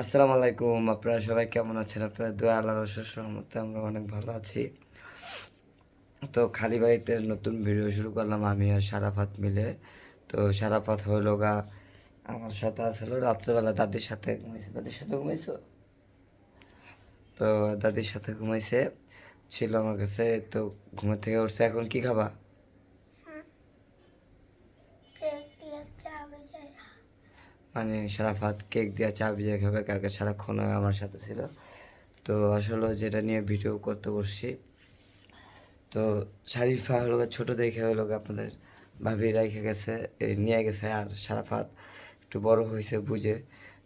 আসসালামু আলাইকুম, আপনারা সবাই কেমন আছেন? আপনারা দোয়া আল্লাহ রসের সহমতে আমরা অনেক ভালো আছি। তো খালি বাড়িতে নতুন ভিডিও শুরু করলাম আমি আর সারাফাত মিলে। তো সারাফাত হইল গা, আমার সাথে আসলো রাত্রেবেলা দাদির সাথে ঘুমাইছে। দাদির সাথে ঘুমাইছো? তো দাদির সাথে ঘুমাইছে, ছিল আমার কাছে, তো ঘুমের থেকে উঠছে। এখন কি খাবা কেক দিয়ে চা ভেজাই মানে সারাফাত কেক দিয়ে চা ভিজে খাবে, কালকে সারাক্ষণ আমার সাথে ছিল। তো আসলে যেটা নিয়ে ভিডিও করতে বসছি। তো শারিফা হলো ছোটো দেখে হলো আপনাদের ভাবি রেখে গেছে নিয়ে গেছে আর সারাফাত একটু বড় হয়েছে বুঝে।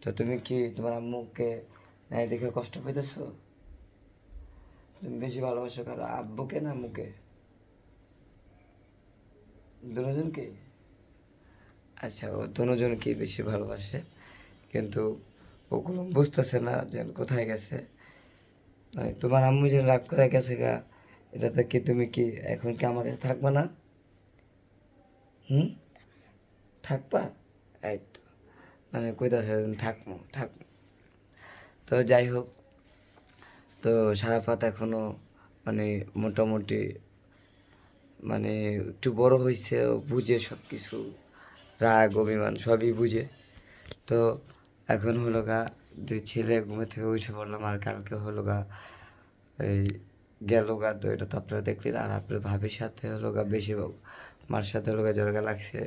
তো তুমি কি তোমার আম্মুকে নাই দেখে কষ্ট পেতেছো? তুমি বেশি ভালোবাসো কারও আব্বুকে না আম্মুকে? দুজনকে আচ্ছা ও দুজনকেই বেশি ভালোবাসে, কিন্তু ওগুলো বুঝতেছে না যে কোথায় গেছে। মানে তোমার আম্মু যে রাগ করে গেছে গা এটাতে কি তুমি কি এখন কি আমার কাছে থাকবা না? হুম? থাকবা? এই তো। মানে কইতাছে থাকব থাকব তো যাই হোক, তো সারাপাত এখনও মানে মোটামুটি মানে একটু বড় হয়েছে বুঝে সব কিছু রাগ, অভিমান সবই বুঝে। তো এখন হলো গা দুই ছেলে ঘুমে থেকে উঠে পড়লাম আর কালকে হলো গা এই গেল গা তো, এটা তো আপনারা দেখলেন। আর আপনার ভাবির সাথে হলো গা বেশি মার সাথে হলো গা জরগা লাগছে।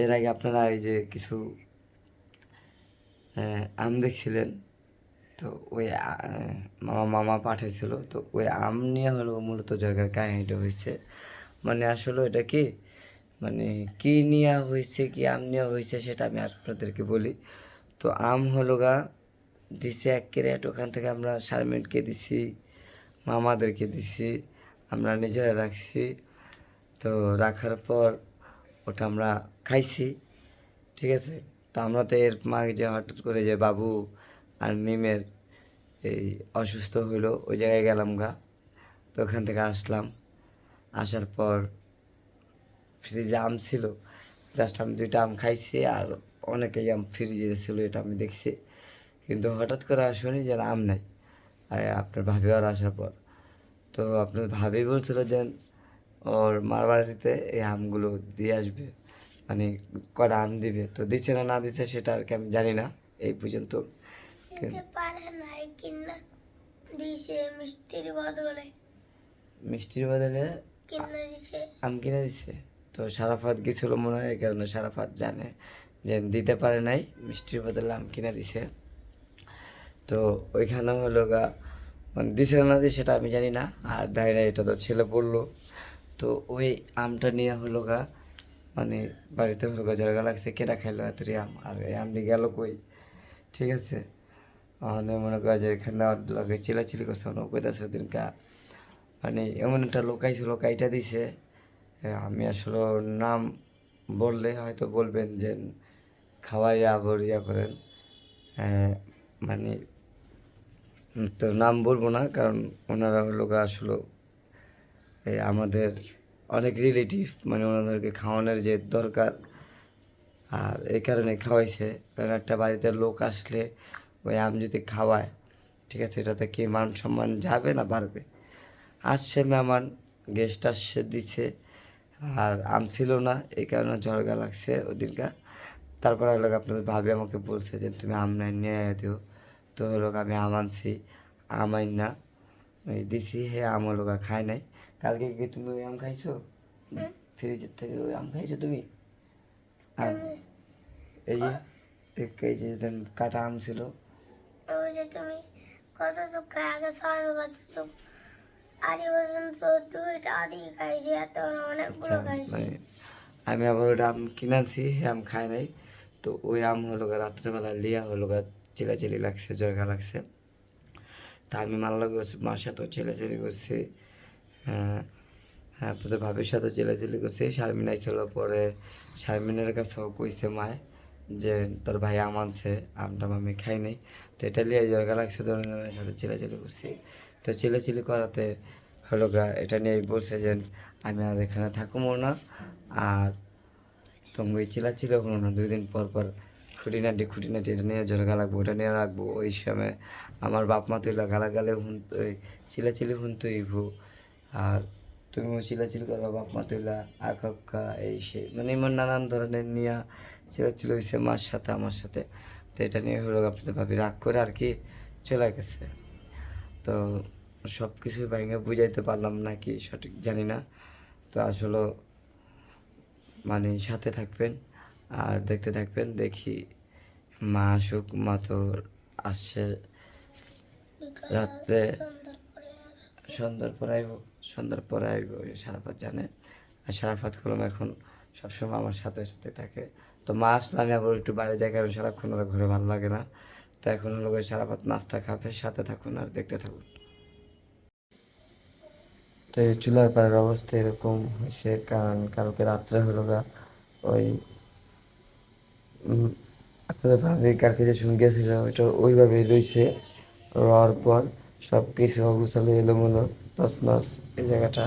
এর আগে আপনারা এই যে কিছু আম দেখছিলেন? তো ওই মামা মামা পাঠাইছিল। তো ওই আম নিয়ে হলো মূলত জায়গার কাহিনীটা হয়েছে মানে আসলে এটা কি মানে কি নেওয়া হয়েছে কি আম নেওয়া হয়েছে সেটা আমি আপনাদেরকে বলি। তো আম হলো গা, দিছে এক ক্যারেট, ওখান থেকে আমরা শারমিনকে দিছি, মামাদেরকে দিছি, আমরা নিজেরা রাখছি। তো রাখার পর ওটা আমরা খাইছি, ঠিক আছে? তো আমরা তো এর মাঝে যে হঠাৎ করে যে বাবু আর মিমের এই অসুস্থ হইল, ওই জায়গায় গেলাম গা। তো ওখান থেকে আসলাম, আসার পর ফ্রিজে আম ছিল। জাস্ট আমি দুইটা আম খাইছি আর অনেকেই আম ফ্রিজে ছিল এটা আমি দেখছি। কিন্তু হঠাৎ করে শুনি যে আম নাই। আর আপনার ভাবি আর আসার পর। তো আপনার ভাবি বলছিল যে ওর মার বাড়িতে এই আমগুলো দিয়ে আসবে। মানে কটা আম দিবে? তো দিচ্ছে না না দিচ্ছে সেটা আর কি আমি জানি না এই পর্যন্ত। মিষ্টির বদলে। আম কিনে দিছে। তো সারাফাত গেছিল মনে হয়, এই কারণে সারাফাত জানে যে দিতে পারে নাই, মিষ্টির বদলে আম কিনে দিছে। তো ওইখানে হলো গা মানে দিছে না দিয়ে সেটা আমি জানি না, আর দেয় না এটা তো ছেলে পড়ল তো ওই আমটা নিয়ে হলো গা মানে বাড়িতে হলো গা জায়গা লাগছে কেটা খাইলো এতটি আম, আর এই আমটি গেল কই? ঠিক আছে? মানে মনে করা যে এখানে লগে চিলাচিলি করছে কইতাছে দিনকা মানে এমন একটা লোকাইছে লোকাইটা দিছে আমি আসলে নাম বললে হয়তো বলবেন যে খাওয়াইয়া ইয়া করেন। মানে তো নাম বলব না, কারণ ওনারা হলো আসলে। আমাদের অনেক রিলেটিভ মানে ওনাদেরকে খাওয়ানোর যে দরকার, আর এই কারণে খাওয়াইছে। কারণ একটা বাড়িতে লোক আসলে ওই আম যদি খাওয়ায়, ঠিক আছে, এটাতে কি মান সম্মান যাবে না বাড়বে? আসছে মেহমান গেস্ট আসছে দিচ্ছে আর আম ছিল না এই কারণে ঝড়গা লাগছে ওদিনকা তারপর হলো আপনাদের ভাবি আমাকে বলছে যে তুমি আম নাই নিয়ে দিও। তো হলো আমি আম আনছি আম আইন না। ওই দিছি হে আম হলো খাই নাই। কালকে কি তুমি ওই আম খাইছো? ফ্রিজের থেকে ওই আম খাইছো তুমি? আম? এই যে এই যে কাটা আম ছিল। ওই যে তুমি কত তো আগে আদি পর্যন্ত দুইটা আদি খাইছি এত অনেকগুলো আচ্ছা, খাইছি। আমি আবার ওটা আম কিনাছি আম খাই নাই। তো ওই আম হলো গা রাত্রেবেলা লিয়া হলো গা চিলাচিলি লাগছে জয়গা লাগছে। তা আমি মাল্লা করছি মার সাথেও চিলাচিলি করছি। হ্যাঁ হ্যাঁ আপনাদের ভাবির সাথেও চিলাচিলি করছি। শারমিন আইছিল পরে শারমিনের কাছেও কইছে মায় যে তোর ভাই আম আনছে আমটা আমি খাই নাই। তো এটা লিয়ে জয়গা লাগছে ধরনের সাথে চিলাচিলি করছি। তো চিলাচিলি করাতে হলো গা, এটা নিয়ে বলছে যে আমি আর এখানে থাকব না। আর তুমি চিলাচিলি হলো না, দুই দিন পর পর খুঁটিনাটি খুঁটিনাটি এটা নিয়ে জোরে লাগবো ওটা নিয়ে রাখব। ওই সময় আমার বাপ মা তুইলা গালাগালে হুন চিলাচিলি হুন তুইব আর তুমিও চিলাচিলি করবা, বাপ মা তুইলা আকাক্কা এই সে মানে এমন নানান ধরনের নিয়ে চিলাচিলি হয়েছে মার সাথে, আমার সাথে। তো এটা নিয়ে হলো আপনাদের ভাবি রাগ করে আর কি চলে গেছে। তো সব কিছু ভেঙে বুঝাইতে পারলাম নাকি সঠিক জানি না। তো আসলে মানে সাথে থাকবেন আর দেখতে থাকবেন, দেখি মা আসুক, মা তো আসছে রাত্রে। সন্ধ্যার পরে আইব সন্ধ্যার পরে আইব সারাফাত জানে। আর সারাফাত কলম এখন সবসময় আমার সাথে সাথে থাকে। তো মা আসলে আমি আবার একটু বাইরে যাই, কারণ সারাক্ষণ ওরা ঘুরে ভালো লাগে না। তো এখন হলো ওই সারাফাত নাস্তা খাবে, সাথে থাকুন আর দেখতে থাকুন। তো এই চুলার পাড়ের অবস্থা এরকম হয়েছে, কারণ কালকে রাত্রে হলো গা ওই আপনাদের ভাবি কালকে যে শুনে গেছিল, ওইটা ওইভাবেই রয়েছে রওয়ার পর সব কিছু অগুছালো, এলোমেলো, তছনছ এই জায়গাটা।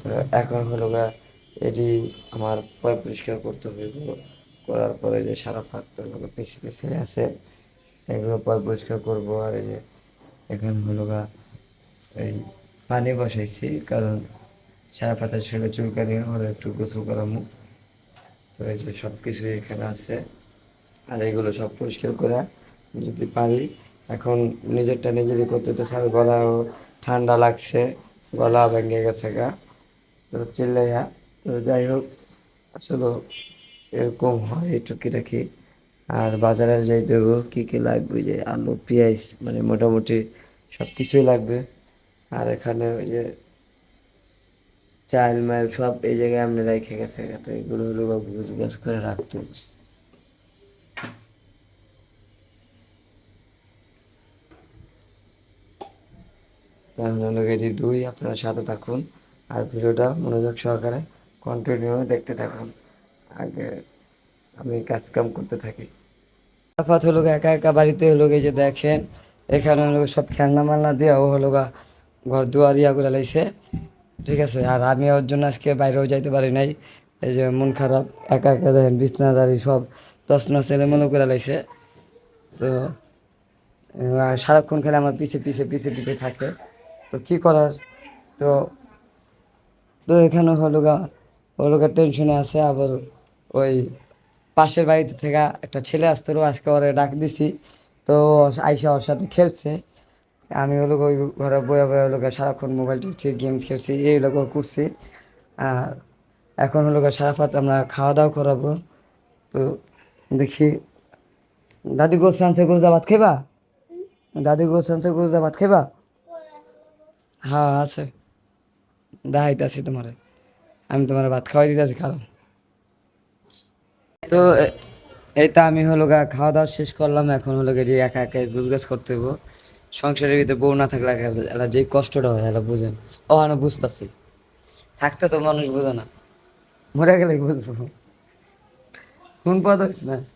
তো এখন হলো গা এটি আমার পয় পরিষ্কার করতে হইব করার পরে যে সারা ফাঁক হলো পিছিয়ে পিছিয়ে আছে। এগুলো পর পরিষ্কার করব আর এই যে এখানে হলো গা এই পানি বসাইছি, কারণ সারা পাতা ছিল চুলকানি ওরা একটু গোসল করামু তো এই যে সব কিছু এখানে আছে। আর এগুলো সব পরিষ্কার করে যদি পারি, এখন নিজেরটা নিজেরই করতে তো স্যার গলাও ঠান্ডা লাগছে, গলা ভেঙে গেছে গা। তো চিল্লাইয়া, তো যাই হোক, আসলে এরকম হয় টুকিটাকি আর বাজারে যাই দেবো কী কী লাগবে যে আলু, পেঁয়াজ মানে মোটামুটি সব কিছুই লাগবে। আর এখানে ওই যে চাল, মাল সব এই জায়গায় আপনি রেখে গেছে। তো এগুলো হলো গাছ করে রাখতো। তাহলে দুই, আপনারা সাথে থাকুন। আর ভিডিওটা মনোযোগ সহকারে কন্টিনিউ দেখতে থাকুন। আগে আমি কাজ কাম করতে থাকি। আফাত হলো একা একা বাড়িতে হলো যে দেখেন, এখানে হলো সব খেলনা মালনা দিয়ে ও হলো গা ঘর দুয়ার ইয়া করে লাইছে। ঠিক আছে, আর আমি ওর জন্য আজকে বাইরেও যাইতে পারি নাই। এই যে মন খারাপ, একা একা দেখেন বিছনাদারি সব তসনা ছেলে মনে করে লাইছে। তো সারাক্ষণ খেলে আমার পিছে পিছে পিছে পিছে থাকে। তো কি করার? তো তো এখানে হলো গা হলো গা টেনশনে আছে, আবার ওই পাশের বাড়িতে থেকে একটা ছেলে আসতো আজকে ওরে ডাক দিছি। তো আইসা ওর সাথে খেলছে। আমি হলো ওই ঘরে বয়ে বয়ে হলো সারাক্ষণ মোবাইল টিপছি গেমস খেলছি, এই গা করছি। আর এখন হলো গা সারাপাত আমরা খাওয়া দাওয়া করাবো। তো দেখি, দাদি গোস আনছে গোস ভাত খেবা? দাদি গোস আনছে গোস ভাত খেবা? হ্যাঁ আছে। দাহাইতেছি তোমারে। আমি তোমার ভাত খাওয়াই দিতেছি খারাপ তো এ- এই তো আমি হলো গা খাওয়া দাওয়া শেষ করলাম, এখন হলো গিয়ে যে একা একা গুজগাছ করতে হব সংসারের ভিতরে বউ না থাকলে এলা যে কষ্টটা হয়, এলা বুঝেন। ও আমি বুঝতেছি। থাকতে তো মানুষ বোঝে না। মরে গেলে বুঝব। কোন পদ হচ্ছে না?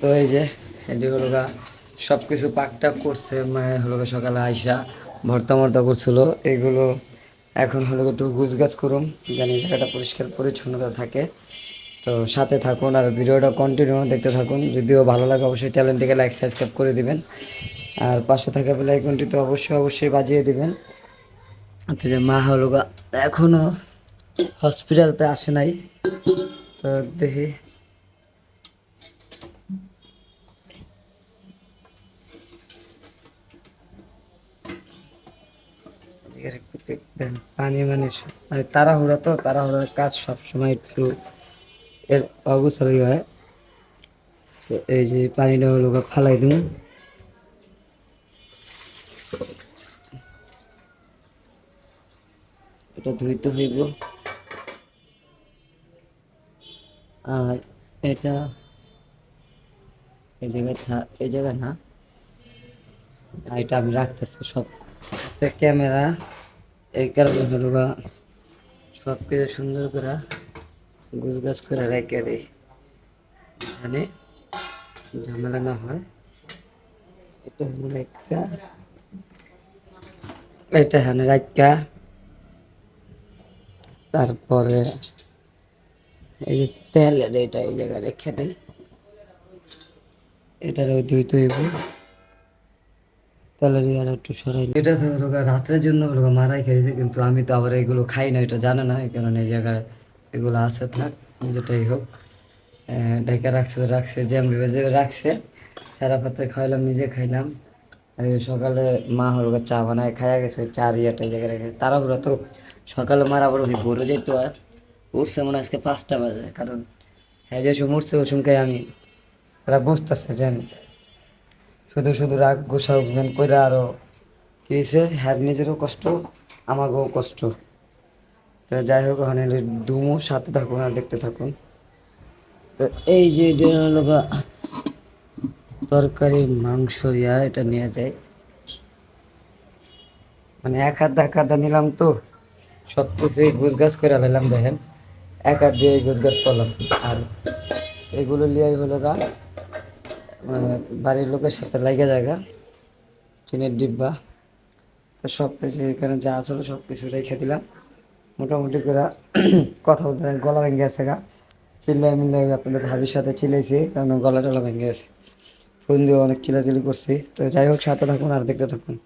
তো এই যে, এটি হলো গা সব কিছু পাকটাক করছে মায়ের হলো সকালে আইসা ভর্তা মর্তা করছিল। এগুলো এখন হলো একটু গুছ গাছ করুম জানি জায়গাটা পরিষ্কার পরিচ্ছন্নতা থাকে। তো সাথে থাকুন আর ভিডিওটা কন্টিনিউ দেখতে থাকুন। যদিও ভালো লাগে অবশ্যই চ্যানেলটিকে লাইক সাবস্ক্রাইব করে দিবেন। আর পাশে থাকা বেল আইকনটি তো অবশ্যই অবশ্যই বাজিয়ে দিবেন। মা হলো এখনও হসপিটালতে আসে নাই। তো পানি মানে মানে তাড়াহুড়া তো, তাড়াহুড়ার কাজ সবসময় একটু এর হয়। তো এই যে পানিটা হলো ফালাই দিন এটা ধুইতে হইব। আর এটা এই জায়গায় এই জায়গায় না। আর এটা আমি রাখতেছি সব। ক্যামেরা, এই কারণে হলো বা সব কিছু সুন্দর করে গুছ গাছ করে রেখে দিই। এখানে ঝামেলা না হয়। এটা হলো একটা এটা এখানে রাখা তারপরে এই যে তেলের এটা এই জায়গায় রেখে দিই। এটার দুই দুই তেলের ইয়ার একটু সরাই এটা তো হলো রাত্রের জন্য হলো মারাই খেয়েছে, কিন্তু আমি তো আবার এগুলো খাই না, এটা জানে না, এই কারণে এই জায়গায় এগুলো আছে থাক যেটাই হোক। ঢেকে রাখছে রাখছে, জ্যাম ভেজে রাখছে। সারা পাতে খাইলাম, নিজে খাইলাম। আর সকালে মা হলো চা বানায়, খাইয়া গেছে, ওই চার ইয়াটা এই জায়গায় রেখে। তাড়াহুড়ো তো সকালে মারা বড় ভোরে যেত আর। উঠছে মনে আজকে পাঁচটা বাজে, কারণ হ্যাঁ যে সময় উঠছে, ওই সময়কে আমি ওরা বুঝতেছে যে শুধু শুধু রাগ গোসা উঠবেন কইরা আরও কি হয়েছে হ্যার নিজেরও কষ্ট আমাকেও কষ্ট। তো যাই হোক ওখানে দুমু, সাথে থাকুন আর দেখতে থাকুন। তো এই যে হলো তরকারি মাংস, ইয়া, এটা নিয়ে যায় মানে এক হাত এক হাত নিলাম তো, সব কিছুই গুছ গাছ করে নিলাম দেখেন। এক হাত দিয়ে গুছ গাছ করলাম। আর এগুলো লিয়াই হলো গা মানে বাড়ির লোকের সাথে লাগে জায়গা চিনের ডিব্বা। তো সব কিছু এখানে যা আসলো সব কিছু রেখে দিলাম। মোটামুটি করে কথা বলতে গলা ভেঙে গেছে গা। চিল্লাই মিল্লাই আপনাদের ভাবির সাথে চিলাইছি, কারণ গলা টলা ভেঙে গেছে। ফোন দিয়ে অনেক চিলাচিলি করছি। তো যাই হোক, সাথে থাকুন আর দেখতে থাকুন।